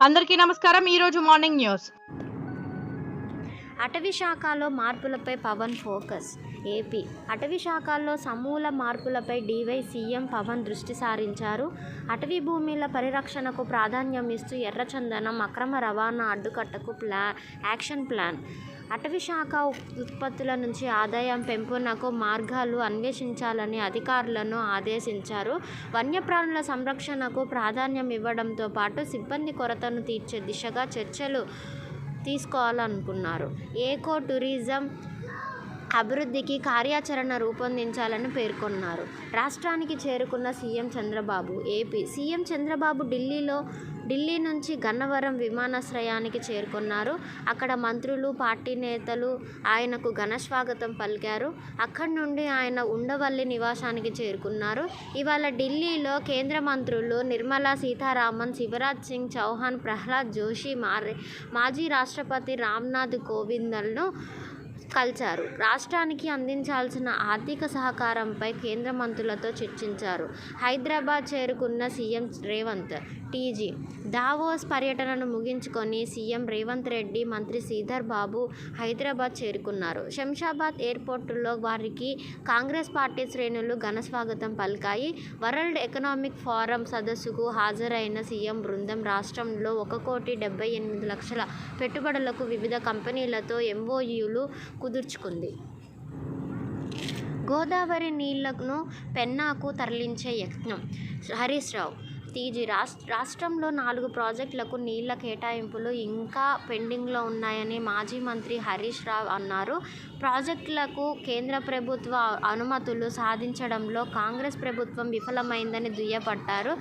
అందరికీ నమస్కారం. ఈరోజు మార్నింగ్ న్యూస్. అటవీ శాఖలో మార్పులపై పవన్ ఫోకస్. ఏపీ అటవీ శాఖల్లో సమూల మార్పులపై డివై సీఎం పవన్ దృష్టి సారించారు. అటవీ భూమిల పరిరక్షణకు ప్రాధాన్యం ఇస్తూ ఎర్రచందనం అక్రమ రవాణా అడ్డుకట్టకు ప్లా యాక్షన్ ప్లాన్. అటవీ శాఖ ఉత్పత్తుల నుంచి ఆదాయం పెంపునకు మార్గాలు అన్వేషించాలని అధికారులను ఆదేశించారు. వన్యప్రాణుల సంరక్షణకు ప్రాధాన్యం ఇవ్వడంతో పాటు సిబ్బంది కొరతను తీర్చే దిశగా చర్చలు తీసుకోవాలనుకున్నారు. ఏకో టూరిజం అభివృద్ధికి కార్యాచరణ రూపొందించాలని పేర్కొన్నారు. రాష్ట్రానికి చేరుకున్న CM Chandrababu AP CM Chandrababu ఢిల్లీలో ఢిల్లీ నుంచి గన్నవరం విమానాశ్రయానికి చేరుకున్నారు. అక్కడ మంత్రులు పార్టీ నేతలు ఆయనకు ఘన స్వాగతం పలికారు. అక్కడి నుండి ఆయన ఉండవల్లి నివాసానికి చేరుకున్నారు. ఇవాళ ఢిల్లీలో కేంద్ర మంత్రులు నిర్మలా సీతారామన్ శివరాజ్ సింగ్ చౌహాన్ ప్రహ్లాద్ జోషి మారే మాజీ రాష్ట్రపతి రామ్నాథ్ కోవిందల్ను కలిశారు. రాష్ట్రానికి అందించాల్సిన ఆర్థిక సహకారంపై కేంద్ర మంత్రులతో చర్చించారు. హైదరాబాద్ చేరుకున్న సీఎం రేవంత్ టీజీ దావోస్ పర్యటనను ముగించుకొని సీఎం రేవంత్ రెడ్డి మంత్రి శ్రీధర్ బాబు హైదరాబాద్ చేరుకున్నారు. శంషాబాద్ ఎయిర్పోర్టులో వారికి కాంగ్రెస్ పార్టీ శ్రేణులు ఘన స్వాగతం పలికాయి. వరల్డ్ ఎకనామిక్ ఫోరం సదస్సుకు హాజరైన సీఎం బృందం రాష్ట్రంలో ఒక కోటి డెబ్బై ఎనిమిది లక్షల పెట్టుబడులకు వివిధ కంపెనీలతో ఎంఓయూలు కుదుర్చుకుంది. గోదావరి నీళ్ళను పెన్నాకు తరలించే యత్నం. హరీష్ రావు టీజీ రాష్ట్ర రాష్ట్రంలో నాలుగు ప్రాజెక్టులకు నీళ్ళ కేటాయింపులు ఇంకా పెండింగ్లో ఉన్నాయని మాజీ మంత్రి హరీష్ రావు అన్నారు. ప్రాజెక్టులకు కేంద్ర ప్రభుత్వ అనుమతులు సాధించడంలో కాంగ్రెస్ ప్రభుత్వం విఫలమైందని దుయ్యపట్టారు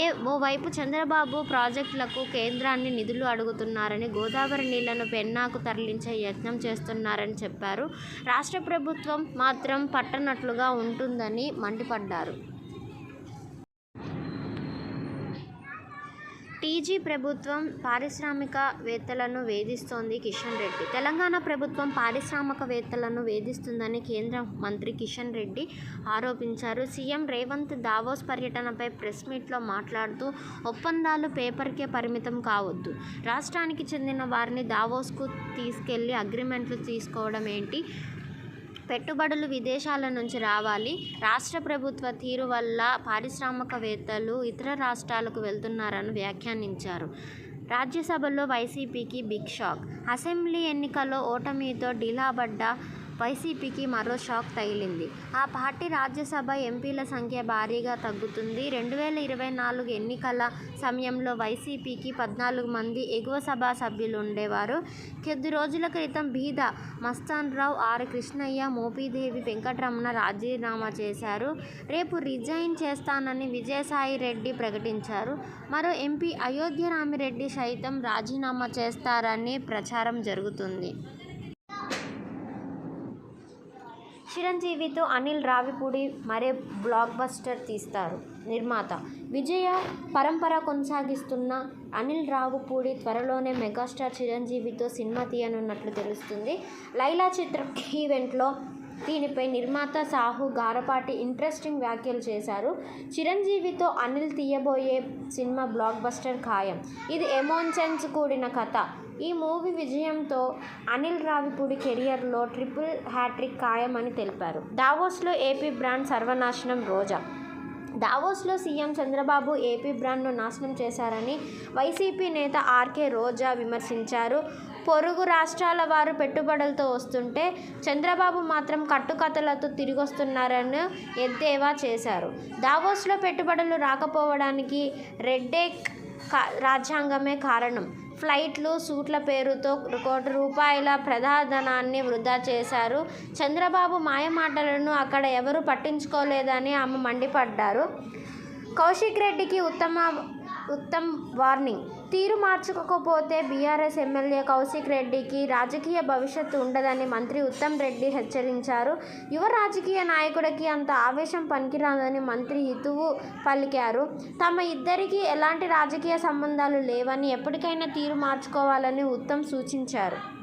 ఏ ఓవైపు చంద్రబాబు ప్రాజెక్టులకు కేంద్రాన్ని నిధులు అడుగుతున్నారని గోదావరి నీళ్ళను పెన్నాకు తరలించే యత్నం చేస్తున్నారని చెప్పారు. రాష్ట్ర ప్రభుత్వం మాత్రం పట్టనట్లుగా ఉంటుందని మండిపడ్డారు. పీజీ ప్రభుత్వం పారిశ్రామికవేత్తలను వేధిస్తోంది కిషన్ రెడ్డి. తెలంగాణ ప్రభుత్వం పారిశ్రామికవేత్తలను వేధిస్తుందని కేంద్ర మంత్రి కిషన్ రెడ్డి ఆరోపించారు. సీఎం రేవంత్ దావోస్ పర్యటనపై ప్రెస్ మీట్లో మాట్లాడుతూ ఒప్పందాలు పేపర్కే పరిమితం కావద్దు. రాష్ట్రానికి చెందిన వారిని దావోస్కు తీసుకెళ్ళి అగ్రిమెంట్లు తీసుకోవడం ఏంటి? పెట్టుబడులు విదేశాల నుంచి రావాలి. రాష్ట్ర ప్రభుత్వ తీరు వల్ల పారిశ్రామికవేత్తలు ఇతర రాష్ట్రాలకు వెళ్తున్నారని వ్యాఖ్యానించారు. రాజ్యసభలో వైసీపీకి బిగ్ షాక్. అసెంబ్లీ ఎన్నికల్లో ఓటమితో డీలాబడ్డ వైసీపీకి మరో షాక్ తగిలింది. ఆ పార్టీ రాజ్యసభ ఎంపీల సంఖ్య భారీగా తగ్గుతుంది. రెండు వేల ఇరవై నాలుగు ఎన్నికల సమయంలో వైసీపీకి పద్నాలుగు మంది ఎగువ సభ సభ్యులు ఉండేవారు కొద్ది రోజుల క్రితం బీద మస్తాన్ రావు ఆర్. కృష్ణయ్య మోపీదేవి వెంకటరమణ రాజీనామా చేశారు. రేపు రిజైన్ చేస్తానని విజయసాయి రెడ్డి ప్రకటించారు. మరో ఎంపీ అయోధ్య రామిరెడ్డి సైతం రాజీనామా చేస్తారని ప్రచారం జరుగుతుంది. చిరంజీవితో అనిల్ రావిపూడి మరే బ్లాక్ బస్టర్ తీస్తారు. నిర్మాత విజయ పరంపర కొనసాగిస్తున్న అనిల్ రావుపూడి త్వరలోనే మెగాస్టార్ చిరంజీవితో సినిమా తీయనున్నట్లు తెలుస్తుంది. లైలా చిత్ర ఈవెంట్లో దీనిపై నిర్మాత సాహు గారపాటి ఇంట్రెస్టింగ్ వ్యాఖ్యలు చేశారు. చిరంజీవితో అనిల్ తీయబోయే సినిమా బ్లాక్ బస్టర్ ఖాయం. ఇది ఎమోషన్స్ కూడిన కథ. ఈ మూవీ విజయంతో అనిల్ రావిపూడి కెరియర్లో ట్రిపుల్ హ్యాట్రిక్ ఖాయమని తెలిపారు. దావోస్లో ఏపీ బ్రాండ్ సర్వనాశనం రోజా. దావోస్లో సీఎం చంద్రబాబు ఏపీ బ్రాండ్ను నాశనం చేశారని వైసీపీ నేత ఆర్కే రోజా విమర్శించారు. పొరుగు రాష్ట్రాల వారు పెట్టుబడులతో వస్తుంటే చంద్రబాబు మాత్రం కట్టుకథలతో తిరిగొస్తున్నారని ఎద్దేవా చేశారు. దావోస్లో పెట్టుబడులు రాకపోవడానికి రెడ్డేక్ కా- రాజ్యాంగమే కారణం. ఫ్లైట్లు సూట్ల పేరుతో కోటి రూపాయల ప్రధాధనాన్ని వృధా చేశారు. చంద్రబాబు మాయమాటలను అక్కడ ఎవరు పట్టించుకోలేదని ఆమె మండిపడ్డారు. కౌశిక్ రెడ్డికి ఉత్తమ ఉత్తమ్ వార్నింగ్. తీరు మార్చుకోకపోతే బీఆర్ఎస్ ఎమ్మెల్యే కౌశిక్ రెడ్డికి రాజకీయ భవిష్యత్తు ఉండదని మంత్రి ఉత్తమ్ రెడ్డి హెచ్చరించారు. యువ రాజకీయ నాయకుడికి అంత ఆవేశం పనికిరాదని మంత్రి హితువు పలికారు. తమ ఇద్దరికీ ఎలాంటి రాజకీయ సంబంధాలు లేవని ఎప్పటికైనా తీరు మార్చుకోవాలని ఉత్తమ్ సూచించారు.